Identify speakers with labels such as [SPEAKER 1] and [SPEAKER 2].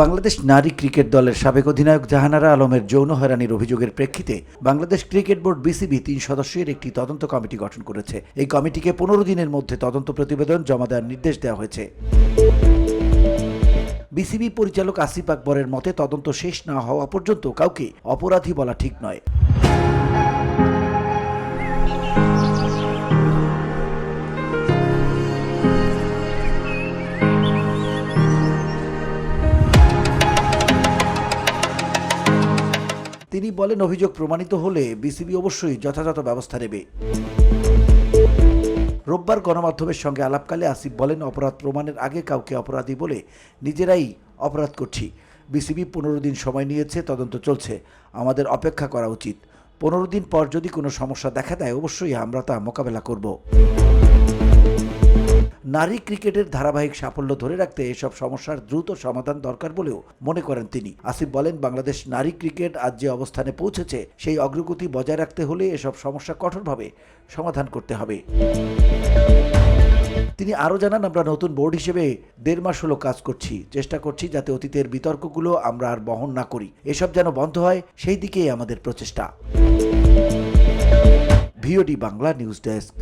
[SPEAKER 1] বাংলাদেশ নারী ক্রিকেট দলের সাবেক অধিনায়ক জাহানারা আলমের যৌন হয়রানির অভিযোগের প্রেক্ষিতে বাংলাদেশ ক্রিকেট বোর্ড বিসিবি তিন সদস্যের একটি তদন্ত কমিটি গঠন করেছে। এই কমিটিকে পনেরো দিনের মধ্যে তদন্ত প্রতিবেদন জমা দেওয়ার নির্দেশ দেওয়া হয়েছে। বিসিবি পরিচালক আসিফ আকবরের মতে তদন্ত শেষ না হওয়া পর্যন্ত কাউকে অপরাধী বলা ঠিক নয়। তিনি বলেন, অভিযোগ প্রমাণিত হলে বিসিবি অবশ্যই যথাযথ ব্যবস্থা নেবে। রোববার গণমাধ্যমের সঙ্গে আলাপকালে আসিফ বলেন, অপরাধ প্রমাণের আগে কাউকে অপরাধী বলে নিজেরাই অপরাধ করছি। বিসিবি পনেরো দিন সময় নিয়েছে, তদন্ত চলছে। আমাদের অপেক্ষা করা উচিত। পনেরো দিন পর যদি কোনো সমস্যা দেখা দেয়, অবশ্যই আমরা তা মোকাবেলা করব। নারী ক্রিকেটের ধারাবাহিক সাফল্য ধরে রাখতে এসব সমস্যার দ্রুত সমাধান দরকার বলেও মনে করেন তিনি। আসিফ বলেন, বাংলাদেশ নারী ক্রিকেট আজ যে অবস্থানে পৌঁছেছে, সেই অগ্রগতি বজায় রাখতে হলে এসব সমস্যা কঠোরভাবে সমাধান করতে হবে। তিনি আরও জানান, আমরা নতুন বোর্ড হিসেবে দেড় মাস হলো কাজ করছি। চেষ্টা করছি যাতে অতীতের বিতর্কগুলো আমরা আর বহন না করি। এসব যেন বন্ধ হয়, সেই দিকেই আমাদের প্রচেষ্টা। VOD Bangla news desk.